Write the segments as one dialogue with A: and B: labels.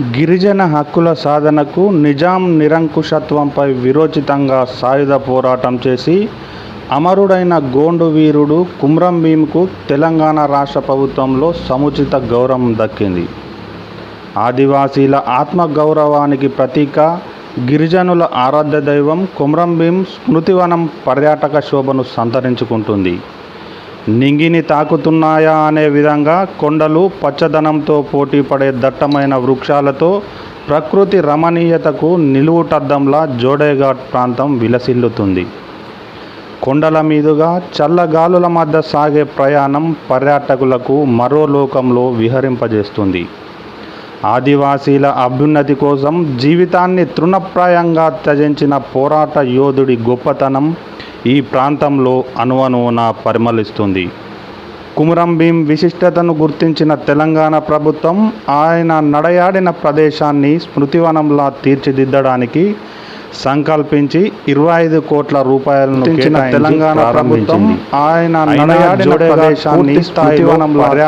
A: గిరిజన హక్కుల సాధనకు నిజాం నిరంకుశత్వంపై విరోచితంగా సాయుధ పోరాటం చేసి అమరుడైన గోండు వీరుడు కుమ్రం భీంకు తెలంగాణ రాష్ట్ర ప్రభుత్వంలో సముచిత గౌరవం దక్కింది. ఆదివాసీల ఆత్మగౌరవానికి ప్రతీక గిరిజనుల ఆరాధ్య దైవం కుమ్రం భీం స్మృతివనం పర్యాటక శోభను సంతరించుకుంటుంది. నింగిని తాకుతున్నాయా అనే విధంగా కొండలు పచ్చదనంతో పోటీ పడే దట్టమైన వృక్షాలతో ప్రకృతి రమణీయతకు నిలువుటద్దంలా జోడేఘాట్ ప్రాంతం విలసిల్లుతుంది. కొండల మీదుగా చల్లగాలుల మధ్య సాగే ప్రయాణం పర్యాటకులకు మరో లోకంలో విహరింపజేస్తుంది. ఆదివాసీల అభ్యున్నతి కోసం జీవితాన్ని తృణప్రాయంగా త్యజించిన పోరాట యోధుడి గొప్పతనం ఈ ప్రాంతంలో అనువనువున పరిమళిస్తుంది. కుమురం భీం విశిష్టతను గుర్తించిన తెలంగాణ ప్రభుత్వం ఆయన నడయాడిన ప్రదేశాన్ని స్మృతివనంలా తీర్చిదిద్దడానికి సంకల్పించి ఇరవై ఐదు కోట్ల రూపాయలను తెలంగాణ ప్రభుత్వం ఆయన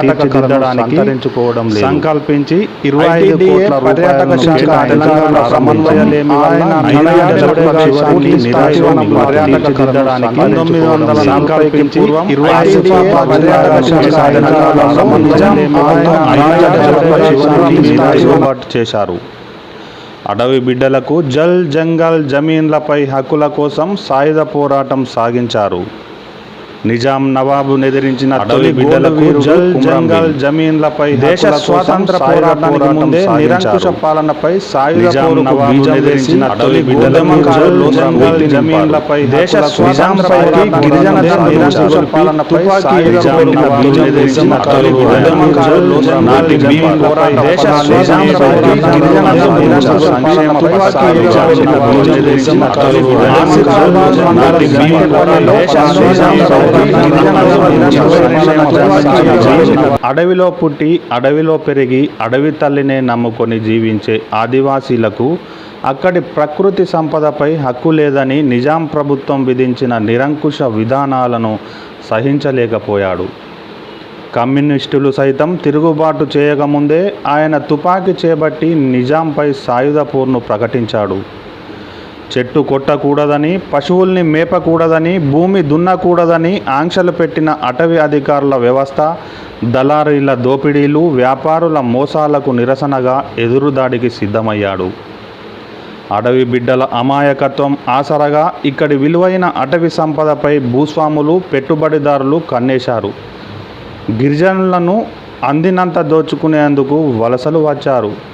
A: తీర్చిదిద్దడానికి సంకల్పించి ఇరవై ఐదు కోట్ల పర్యాటక సంకల్పించి ఇరవై పర్యాటక చేశారు. అడవి బిడ్డలకు జల్ జంగల్ జమీన్లపై హక్కుల కోసం సాయుధ పోరాటం సాగించారు. నిజాం నవాబు ఎదిరించిన అడవి బిడ్డలకు జల్ జంగల్ జమీన్లపై దేశ స్వాతంత్ర పోరాటానికి ముందే నిరంకుశ పాలనపై సాయుధ నవాబు ఎదిరించిన అడవి బిడ్డలకు జంగల్ జమీన్లపై దేశ స్వాతంత్ర గిరిజన నిరంకుశ పాలనపై సాయుధ బిడ్డలకు దేశ గిరిజన నిరంకుశ సాయుధ అడవిలో పుట్టి అడవిలో పెరిగి అడవి తల్లినే నమ్ముకొని జీవించే ఆదివాసీలకు అక్కడి ప్రకృతి సంపదపై హక్కు లేదని నిజాం ప్రభుత్వం విధించిన నిరంకుశ విధానాలను సహించలేకపోయాడు. కమ్యూనిస్టులు సైతం తిరుగుబాటు చేయకముందే ఆయన తుపాకీ చేపట్టి నిజాంపై సాయుధ పోర్ను ప్రకటించాడు. చెట్టు కొట్టకూడదని పశువుల్ని మేపకూడదని భూమి దున్నకూడదని ఆంక్షలు పెట్టిన అటవీ అధికారుల వ్యవస్థ దళారీల దోపిడీలు వ్యాపారుల మోసాలకు నిరసనగా ఎదురుదాడికి సిద్ధమయ్యాడు. అడవి బిడ్డల అమాయకత్వం ఆసరగా ఇక్కడి విలువైన అటవీ సంపదపై భూస్వాములు పెట్టుబడిదారులు కన్నేశారు. గిరిజనులను అందినంత దోచుకునేందుకు వలసలు వచ్చారు.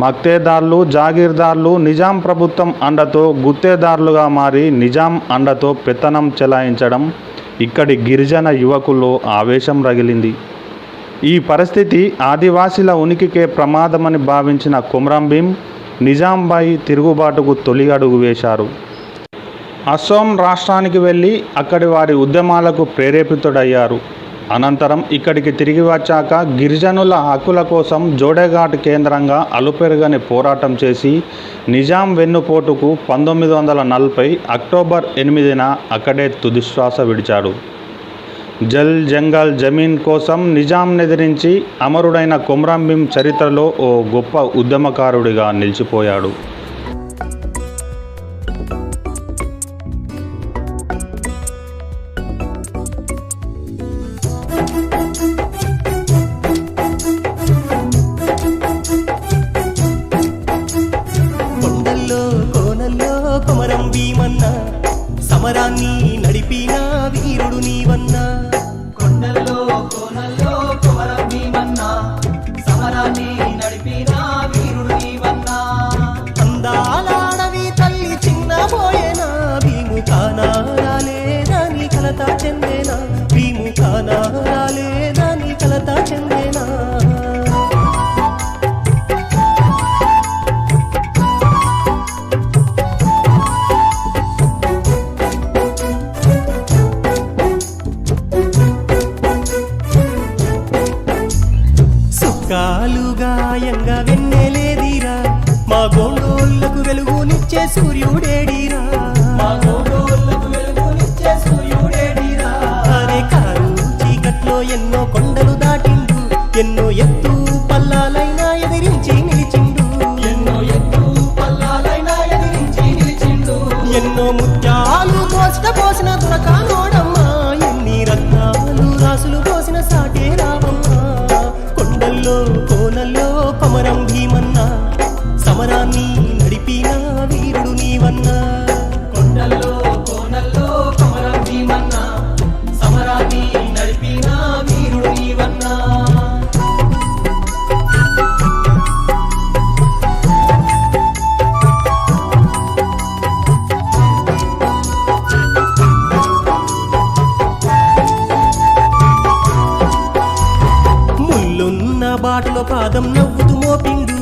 A: మక్తేదారులు జాగీర్దార్లు నిజాం ప్రభుత్వం అండతో గుత్తేదారులుగా మారి నిజాం అండతో పెత్తనం చెలాయించడం ఇక్కడి గిరిజన యువకుల్లో ఆవేశం రగిలింది. ఈ పరిస్థితి ఆదివాసీల ఉనికికే ప్రమాదమని భావించిన కుమ్రం భీం నిజాంబాయి తిరుగుబాటుకు తొలి అడుగు వేశారు. అస్సోం రాష్ట్రానికి వెళ్ళి అక్కడి వారి ఉద్యమాలకు ప్రేరేపితుడయ్యారు. అనంతరం ఇక్కడికి తిరిగి వచ్చాక గిరిజనుల హక్కుల కోసం జోడేఘాట్ కేంద్రంగా అలుపెరగని పోరాటం చేసి నిజాం వెన్నుపోటుకు పంతొమ్మిది వందల నలభై అక్టోబర్ ఎనిమిదిన అక్కడే తుదిశ్వాస విడిచాడు. జల్ జంగల్ జమీన్ కోసం నిజాం ఎదిరించి అమరుడైన కొమ్రం భీం చరిత్రలో ఓ గొప్ప ఉద్యమకారుడిగా నిలిచిపోయాడు.
B: Thank you.
C: ముళ్ళున్న బాటలో పాదం నవ్వుతూ మోపిండు.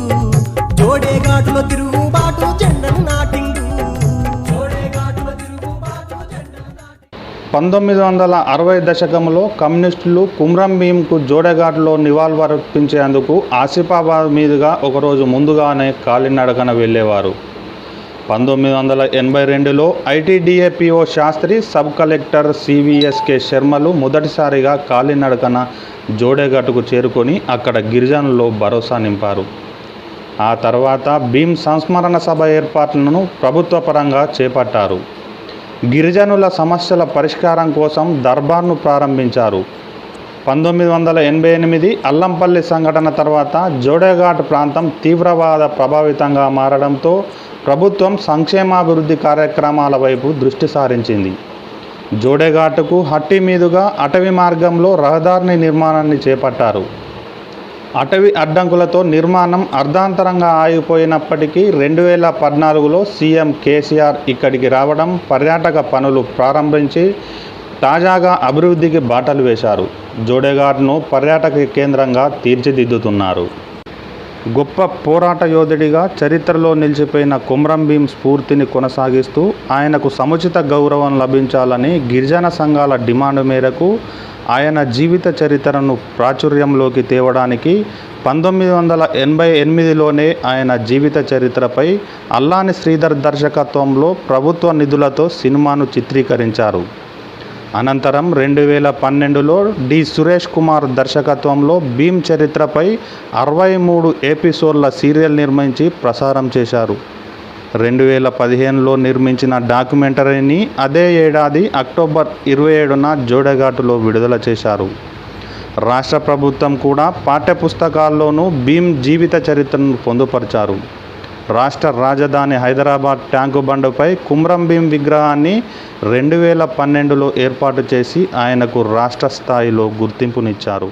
C: జోడే ఘాటులో తిరుగు బాటు జెండను నాటిండు.
A: పంతొమ్మిది వందల అరవై దశకంలో కమ్యూనిస్టులు కుమ్రం భీంకు జోడెఘాట్లో నివాళులర్పించేందుకు ఆసిఫాబాద్ మీదుగా ఒకరోజు ముందుగానే కాలినడకన వెళ్ళేవారు. పంతొమ్మిది వందల ఎనభై రెండులో ITDA PO Shastri sub collector CVSK శర్మలు మొదటిసారిగా కాలినడకన జోడెఘాటుకు చేరుకొని అక్కడ గిరిజనుల్లో భరోసా నింపారు. ఆ తర్వాత భీమ్ సంస్మరణ సభ ఏర్పాట్లను ప్రభుత్వ పరంగా చేపట్టారు. గిరిజనుల సమస్యల పరిష్కారం కోసం దర్బార్ను ప్రారంభించారు. పంతొమ్మిది వందల ఎనభై ఎనిమిది అల్లంపల్లి సంఘటన తర్వాత జోడేఘాట్ ప్రాంతం తీవ్రవాద ప్రభావితంగా మారడంతో ప్రభుత్వం సంక్షేమాభివృద్ధి కార్యక్రమాల వైపు దృష్టి సారించింది. జోడేఘాట్కు హట్టి మీదుగా అటవీ మార్గంలో రహదారిని నిర్మాణాన్ని చేపట్టారు. అటవీ అడ్డంకులతో నిర్మాణం అర్ధాంతరంగా ఆగిపోయినప్పటికీ రెండు వేల పద్నాలుగులో సీఎం కేసీఆర్ ఇక్కడికి రావడం పర్యాటక పనులు ప్రారంభించి తాజాగా అభివృద్ధికి బాటలు వేశారు. జోడేఘాట్ను పర్యాటక కేంద్రంగా తీర్చిదిద్దుతున్నారు. గొప్ప పోరాట యోధుడిగా చరిత్రలో నిలిచిపోయిన కుమ్రం భీం స్ఫూర్తిని కొనసాగిస్తూ ఆయనకు సముచిత గౌరవం లభించాలని గిరిజన సంఘాల డిమాండ్ మేరకు ఆయన జీవిత చరిత్రను ప్రాచుర్యంలోకి తేవడానికి పంతొమ్మిది వందల ఎనభై ఎనిమిదిలోనే ఆయన జీవిత చరిత్రపై అల్లాని శ్రీధర్ దర్శకత్వంలో ప్రభుత్వ నిధులతో సినిమాను చిత్రీకరించారు. అనంతరం రెండు వేల పన్నెండులో డి. సురేష్ కుమార్ దర్శకత్వంలో భీమ్ చరిత్రపై అరవై మూడు ఎపిసోడ్ల సీరియల్ నిర్మించి ప్రసారం చేశారు. రెండు వేల పదిహేనులో నిర్మించిన డాక్యుమెంటరీని అదే ఏడాది అక్టోబర్ ఇరవై ఏడున జోడఘాటులో విడుదల చేశారు. రాష్ట్ర ప్రభుత్వం కూడా పాఠ్యపుస్తకాల్లోనూ భీమ్ జీవిత చరిత్రను పొందుపరిచారు. రాష్ట్ర రాజధాని హైదరాబాద్ ట్యాంకు బండుపై కుమ్రంభీం విగ్రహాన్ని రెండు వేల పన్నెండులో ఏర్పాటు చేసి ఆయనకు రాష్ట్ర స్థాయిలో గుర్తింపునిచ్చారు.